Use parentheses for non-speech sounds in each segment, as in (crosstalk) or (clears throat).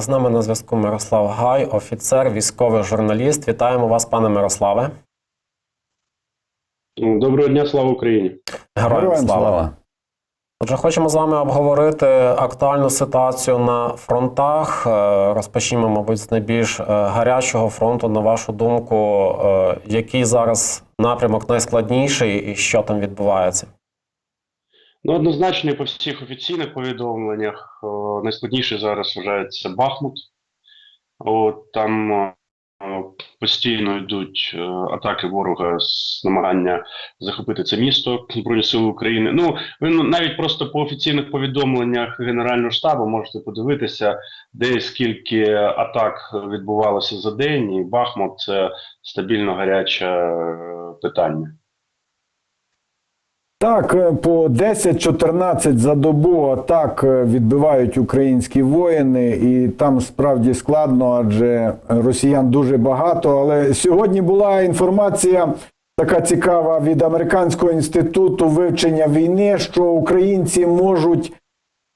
З нами на зв'язку Мирослав Гай, офіцер, військовий журналіст. Вітаємо вас, пане Мирославе. Доброго дня, слава Україні. Героям, Героям слава. слава. Отже, хочемо з вами обговорити актуальну ситуацію на фронтах. Е, Розпочнімо, мабуть, з найбільш е, гарячого фронту. На вашу думку, е, який зараз напрямок найскладніший і що там відбувається? Ну, однозначно, по всіх офіційних повідомленнях о, найскладніше зараз вважається Бахмут. От там о, постійно йдуть е, атаки ворога з намагання захопити це місто Збройні Сили України. Ну, ви ну, навіть просто по офіційних повідомленнях Генерального штабу можете подивитися, де скільки атак відбувалося за день, і Бахмут це стабільно гаряче е, питання. Так, е, по 10-14 за добу атак е, відбивають українські воїни, і там справді складно, адже росіян дуже багато. Але сьогодні була інформація така цікава від Американського інституту вивчення війни, що українці можуть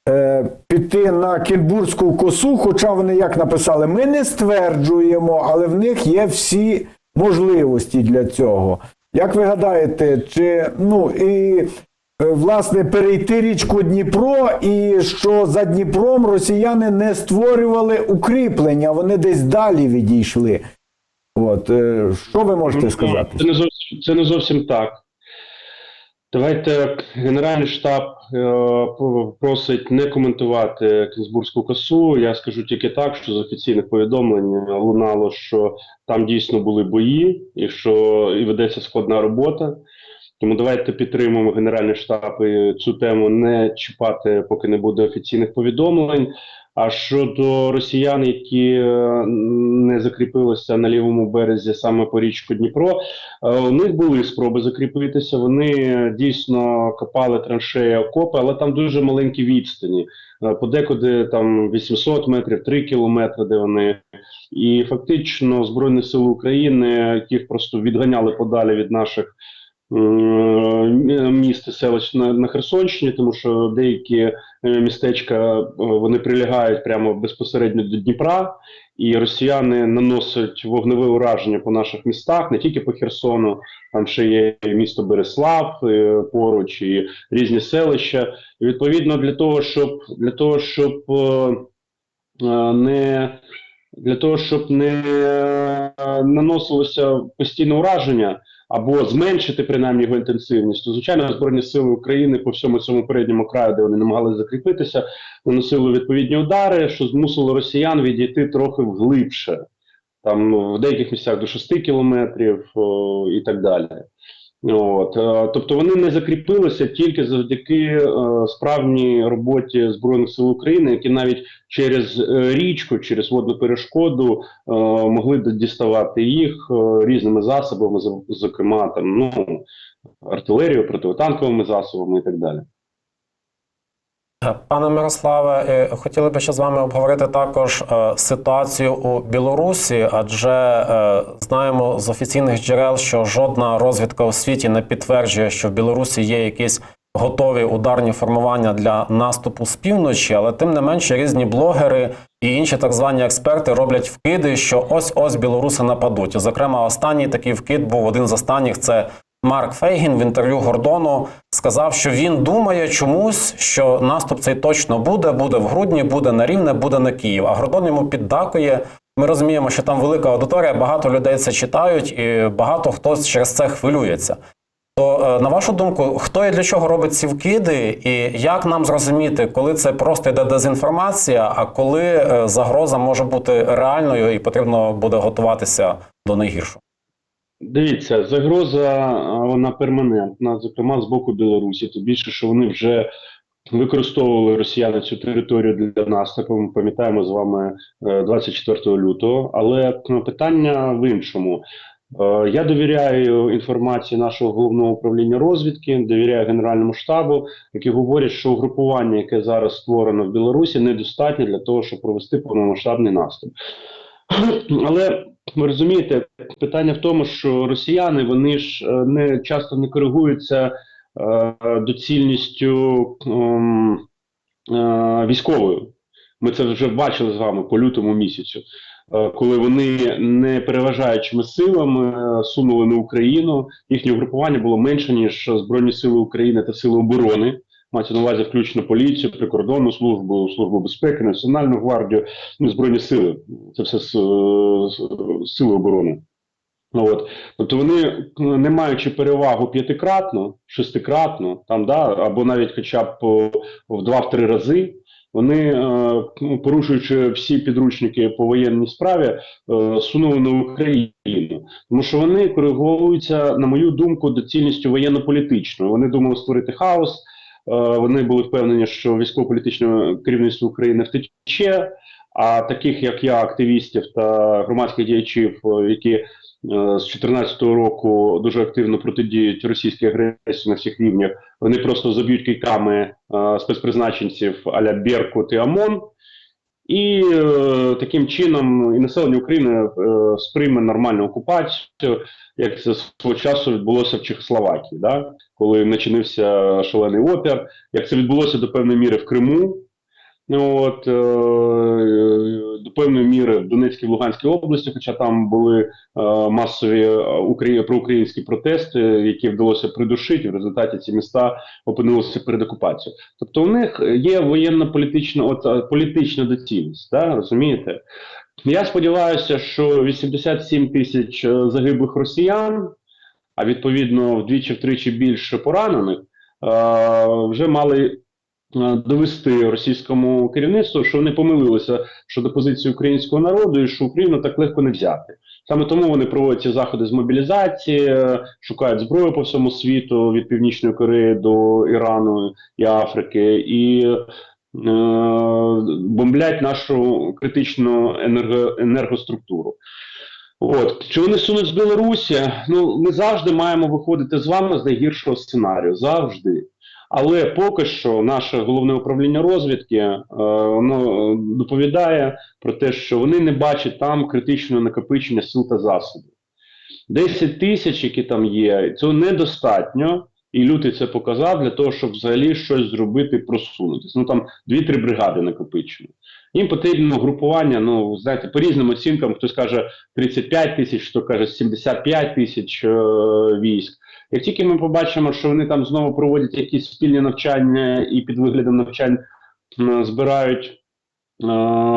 е, піти на Кінбурзьку косу, хоча вони як написали, ми не стверджуємо, але в них є всі можливості для цього. Як ви гадаєте, чи ну і е, власне перейти річку Дніпро, і що за Дніпром росіяни не створювали укріплення, вони десь далі відійшли? От е, що ви можете сказати? Це не зовсім, це не зовсім так. Давайте Генеральний штаб просить не коментувати Кінзбурзьку косу. Я скажу тільки так, що з офіційних повідомлень лунало, що там дійсно були бої, і що і ведеться складна робота. Тому давайте підтримуємо Генеральний штаб і цю тему не чіпати, поки не буде офіційних повідомлень. А щодо росіян, які е, не закріпилися на лівому березі саме по річку Дніпро, е, у них були спроби закріпитися. Вони дійсно копали траншеї окопи, але там дуже маленькі відстані. Е, Подекуди там 800 метрів, 3 кілометри, де вони. І фактично Збройні Сили України їх просто відганяли подалі від наших міст і селищ на, на Херсонщині, тому що деякі е, містечка е, вони прилягають прямо безпосередньо до Дніпра, і росіяни наносять вогневе ураження по наших містах, не тільки по Херсону, там ще є місто Береслав е, поруч і різні селища. І відповідно для того, щоб для того, щоб е, е, не для того, щоб не е, наносилося постійне ураження або зменшити принаймні його інтенсивність, то звичайно збройні сили України по всьому цьому передньому краю, де вони намагалися закріпитися, наносили відповідні удари, що змусило росіян відійти трохи вглибше, там в деяких місцях до 6 кілометрів о, і так далі. От, е, тобто вони не закріпилися тільки завдяки е, справній роботі збройних сил України, які навіть через е, річку, через водну перешкоду могли діставати їх різними засобами, зокрема там ну артилерією, протитанковими засобами і так далі. Пане Мирославе, е, хотіли би ще з вами обговорити також е, ситуацію у Білорусі, адже е, знаємо з офіційних джерел, що жодна розвідка у світі не підтверджує, що в Білорусі є якісь готові ударні формування для наступу з півночі, але тим не менше різні блогери і інші так звані експерти роблять вкиди, що ось ось білоруси нападуть. Зокрема, останній такий вкид був один з останніх. Це Марк Фейгін в інтерв'ю Гордону сказав, що він думає чомусь, що наступ цей точно буде, буде в грудні, буде на рівне, буде на Київ. А Гордон йому піддакує. Ми розуміємо, що там велика аудиторія, багато людей це читають, і багато хто через це хвилюється. То, е, на вашу думку, хто і для чого робить ці вкиди, і як нам зрозуміти, коли це просто йде дезінформація, а коли е, загроза може бути реальною і потрібно буде готуватися до найгіршого? Дивіться, загроза вона перманентна, зокрема з боку Білорусі. Тим більше, що вони вже використовували росіяни цю територію для наступу. Ми пам'ятаємо з вами е, 24 лютого. Але ну, питання в іншому. Е, Я довіряю інформації нашого головного управління розвідки, довіряю Генеральному штабу, які говорять, що угрупування, яке зараз створено в Білорусі, недостатньо для того, щоб провести повномасштабний наступ. (clears throat) Але ви розумієте, питання в тому, що росіяни вони ж е, не часто не коригуються е, доцільністю ем, е, військовою. Ми це вже бачили з вами по лютому місяцю, е, коли вони не переважаючими силами е, сунули на Україну. Їхнє угрупування було менше ніж Збройні Сили України та Сили оборони. Мається на увазі включно поліцію, прикордонну службу, службу безпеки, національну гвардію, ну, збройні сили. Це все с- с- сили оборони. Ну, от. Тобто вони, не маючи перевагу п'ятикратну, шестикратну, там, да, або навіть хоча б в два-три рази, вони, е, ну, порушуючи всі підручники по воєнній справі, е, сунули на Україну. Тому що вони коригуються, на мою думку, доцільністю воєнно-політичною. Вони думали створити хаос. Е, Вони були впевнені, що військово-політичне керівництво України втече. А таких, як я, активістів та громадських діячів, е, які е, з 2014 року дуже активно протидіють російській агресії на всіх рівнях. Вони просто заб'ють кийками е, спецпризначенців аля Беркут і ОМОН. І таким чином і населення України е, сприйме нормальну окупацію, як це свого часу відбулося в Чехословакії, да? коли начинився шалений опір, як це відбулося до певної міри в Криму. Ну, От, е, до певної міри в Донецькій і Луганській області, хоча там були е, масові е, украї- проукраїнські протести, які вдалося придушити, в результаті ці міста опинилися перед окупацією. Тобто у них є воєнно-політична от, е, політична доцільність, да, розумієте? Я сподіваюся, що 87 тисяч е, загиблих росіян, а відповідно вдвічі-втричі більше поранених, е, вже мали е, довести російському керівництву, що вони помилилися щодо позиції українського народу і що Україну так легко не взяти. Саме тому вони проводять ці заходи з мобілізації, е, шукають зброю по всьому світу від Північної Кореї до Ірану і Африки, і е, бомблять нашу критичну енерго, енергоструктуру. От чи вони сунуть з Білорусі? Ну ми завжди маємо виходити з вами з найгіршого сценарію. Завжди. Але поки що наше головне управління розвідки е, воно доповідає про те, що вони не бачать там критичного накопичення сил та засобів. 10 тисяч, які там є, цього недостатньо, і лютий це показав для того, щоб взагалі щось зробити, просунутися. Ну там 2-3 бригади накопичено. Їм потрібно групування, ну знаєте, по різним оцінкам, хтось каже 35 тисяч, хто каже 75 тисяч е, військ. Як тільки ми побачимо, що вони там знову проводять якісь спільні навчання і під виглядом навчань е збирають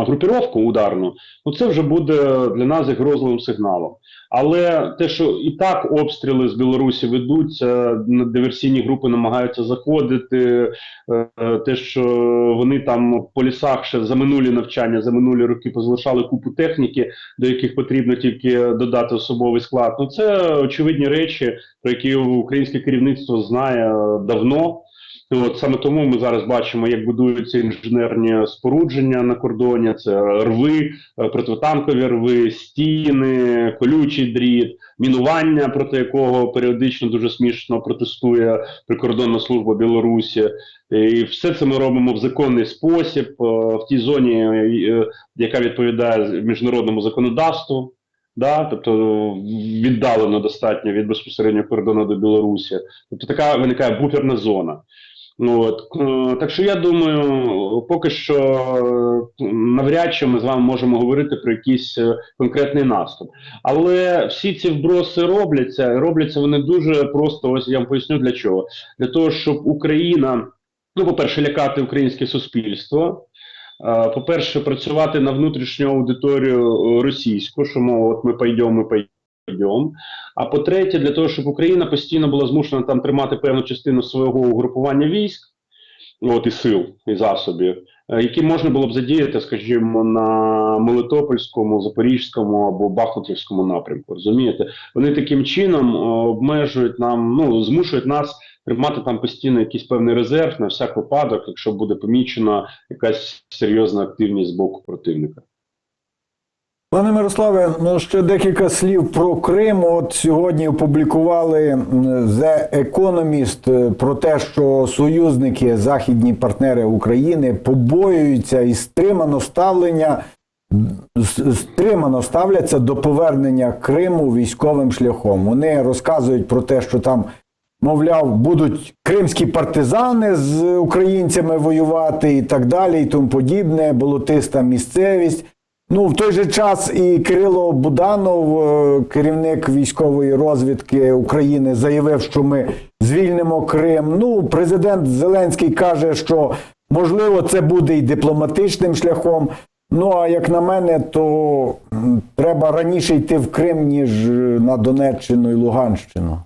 групіровку ударну, ну це вже буде для нас загрозливим сигналом. Але те, що і так обстріли з Білорусі ведуться, диверсійні групи намагаються заходити, е, е, те, що вони там по лісах ще за минулі навчання, за минулі роки позалишали купу техніки, до яких потрібно тільки додати особовий склад. Ну це очевидні речі, про які українське керівництво знає е, давно. От саме тому ми зараз бачимо, як будуються інженерні спорудження на кордоні. Це рви, е, протитанкові рви, стіни, колючий дріт, мінування, проти якого періодично дуже смішно протестує прикордонна служба Білорусі. І все це ми робимо в законний спосіб, е, в тій зоні, е, яка відповідає міжнародному законодавству. Да, тобто віддалено достатньо від безпосереднього кордону до Білорусі. Тобто така виникає буферна зона. Ну, от, е, так що я думаю, поки що е, навряд чи ми з вами можемо говорити про якийсь е, конкретний наступ. Але всі ці вброси робляться, робляться вони дуже просто. Ось я вам поясню для чого. Для того, щоб Україна, ну, по-перше, лякати українське суспільство. По-перше, працювати на внутрішню аудиторію російську, що мов, от ми пойдемо, ми пойдемо. А по-третє, для того, щоб Україна постійно була змушена там тримати певну частину свого угрупування військ, от і сил, і засобів, е, які можна було б задіяти, скажімо, на Мелитопольському, Запорізькому або Бахмутівському напрямку. Розумієте, вони таким чином е, обмежують нам, ну змушують нас тримати там постійно якийсь певний резерв на всяк випадок, якщо буде помічена якась серйозна активність з боку противника. Пане Мирославе, ну ще декілька слів про Крим. От сьогодні опублікували The Economist е, про те, що союзники, західні партнери України побоюються і стримано ставлення стримано ставляться до повернення Криму військовим шляхом. Вони розказують про те, що там мовляв, будуть кримські партизани з українцями воювати і так далі, і тому подібне, болотиста місцевість. Ну, в той же час і Кирило Буданов, е, керівник військової розвідки України, заявив, що ми звільнимо Крим. Ну, президент Зеленський каже, що можливо це буде і дипломатичним шляхом. Ну, а як на мене, то треба раніше йти в Крим, ніж е, на Донеччину і Луганщину.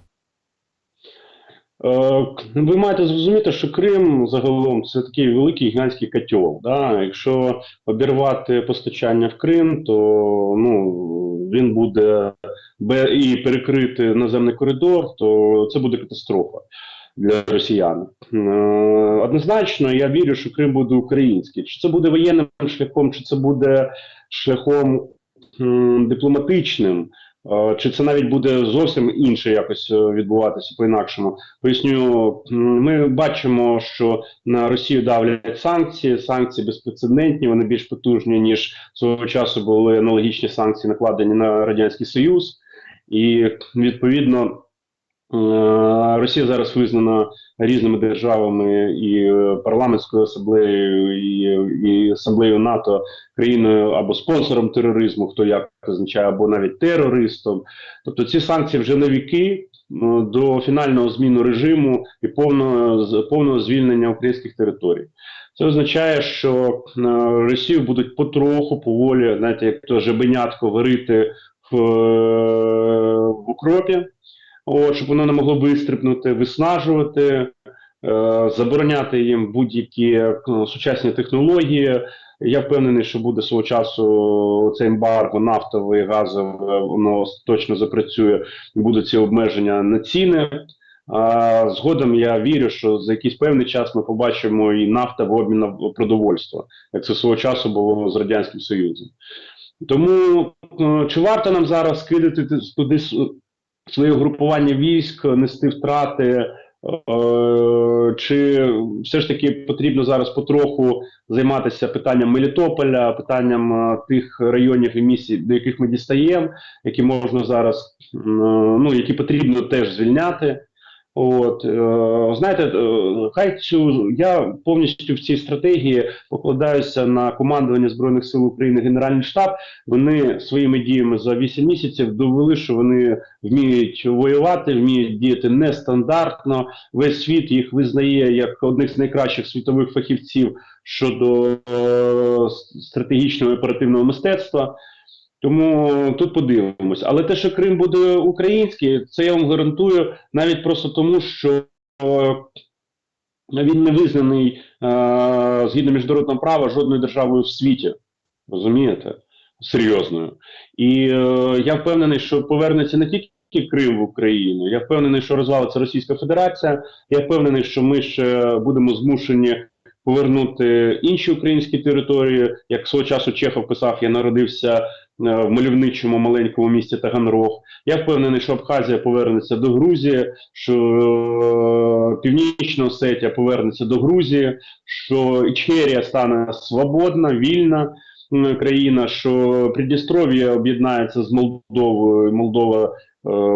Е, Ви маєте зрозуміти, що Крим загалом це такий великий гігантський котел. Да? Якщо обірвати постачання в Крим, то ну, він буде і перекрити наземний коридор, то це буде катастрофа для росіян. Е, Однозначно, я вірю, що Крим буде український. Чи це буде воєнним шляхом, чи це буде шляхом дипломатичним. Е, Чи це навіть буде зовсім інше якось е, відбуватися по-інакшому? Поясню, ми бачимо, що на Росію давлять санкції. Санкції безпрецедентні, вони більш потужні, ніж свого часу були аналогічні санкції, накладені на Радянський Союз. І відповідно Росія зараз визнана різними державами і е, парламентською асамблеєю, і, і асамблеєю НАТО країною або спонсором тероризму, хто як означає, або навіть терористом. Тобто ці санкції вже на віки до фінального зміну режиму і повного повного звільнення українських територій. Це означає, що е, Росію будуть потроху, поволі, знаєте, як то жебенятко варити в, е, в укропі, от, щоб воно не могло вистрибнути, виснажувати, е, забороняти їм будь-які е, сучасні технології. Я впевнений, що буде свого часу це ембарго нафтове, газове, воно точно запрацює, будуть ці обмеження на ціни. А згодом я вірю, що за якийсь певний час ми побачимо і нафта в обмін на продовольство, як це свого часу було з Радянським Союзом. Тому е, чи варто нам зараз кидати туди своє групування військ, нести втрати? Е, Чи все ж таки потрібно зараз потроху займатися питанням Мелітополя, питанням е, тих районів і місій, до яких ми дістаємо, які можна зараз, е, ну які потрібно теж звільняти. От е, знаєте, е, хай цю я повністю в цій стратегії покладаюся на командування збройних сил України, Генеральний штаб. Вони своїми діями за 8 місяців довели, що вони вміють воювати, вміють діяти нестандартно. Весь світ їх визнає як одних з найкращих світових фахівців щодо е, стратегічного оперативного мистецтва. Тому тут подивимось. Але те, що Крим буде український, це я вам гарантую навіть просто тому, що е, він не визнаний е, згідно міжнародного права жодною державою в світі. Розумієте? Серйозною. І е, я впевнений, що повернеться не тільки Крим в Україну, я впевнений, що розвалиться Російська Федерація. Я впевнений, що ми ще будемо змушені повернути інші українські території. Як свого часу Чехов писав, я народився в мальовничому маленькому місті Таганрог. Я впевнений, що Абхазія повернеться до Грузії, що е, Північна Осетія повернеться до Грузії, що Ічкерія стане свободна, вільна країна, що Придністров'я об'єднається з Молдовою, Молдова е,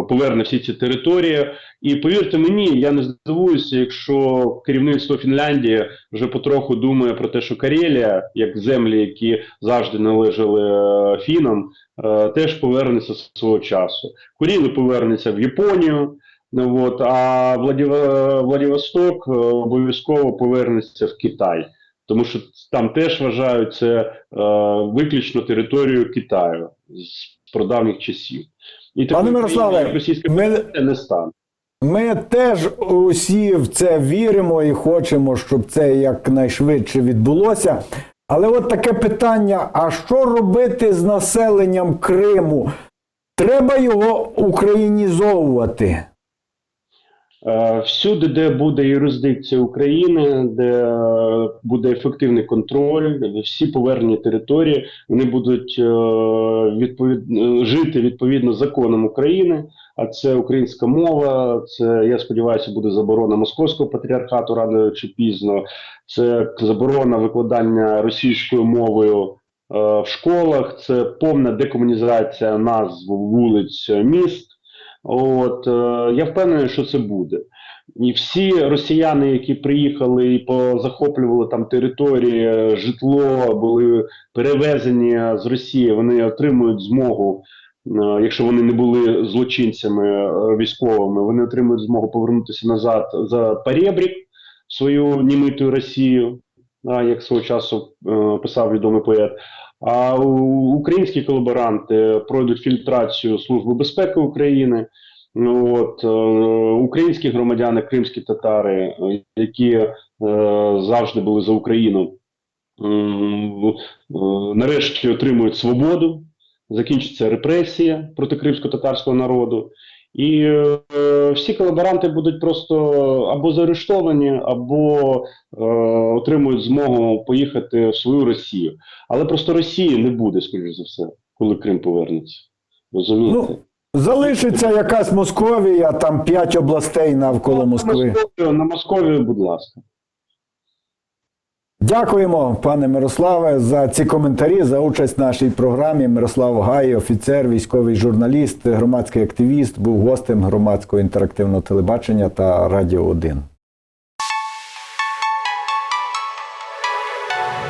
поверне всі ці території. І повірте мені, я не здивуюся, якщо керівництво Фінляндії вже потроху думає про те, що Карелія, як землі, які завжди належали е, фінам, е, теж повернеться з свого часу. Куріли повернеться в Японію. Ну, от, а Владивосток е, обов'язково повернеться в Китай, тому що там теж вважають це е, виключно територію Китаю з прадавніх часів. І Пане Мирославе, Російська ми- не стане. Ми теж усі в це віримо і хочемо, щоб це якнайшвидше відбулося. Але от таке питання: а що робити з населенням Криму? Треба його українізовувати. Е, Всюди, де буде юрисдикція України, де е, буде ефективний контроль, всі повернені території, вони будуть е, відповід... жити відповідно законам України. А це українська мова. Це я сподіваюся, буде заборона московського патріархату рано чи пізно. Це заборона викладання російською мовою в школах. Це повна декомунізація назв вулиць міст. От е, я впевнений, що це буде. І всі росіяни, які приїхали і позахоплювали там території, житло, були перевезені з Росії, вони отримують змогу, е, якщо вони не були злочинцями е, військовими, вони отримують змогу повернутися назад за перебрік свою німиту Росію, як свого часу е, писав відомий поет. А українські колаборанти пройдуть фільтрацію Служби безпеки України. Ну, От, е, українські громадяни, кримські татари, е, які е, завжди були за Україну, е, нарешті отримують свободу, закінчиться репресія проти кримсько-татарського народу. І е, всі колаборанти будуть просто або заарештовані, або е, отримують змогу поїхати в свою Росію. Але просто Росії не буде, скоріш за все, коли Крим повернеться. Розумієте? Ну, залишиться якась Московія, там п'ять областей навколо На Московію, на Московію, будь ласка. Дякуємо, пане Мирославе, за ці коментарі, за участь в нашій програмі. Мирослав Гай, офіцер, військовий журналіст, громадський активіст, був гостем громадського інтерактивного телебачення та Радіо 1.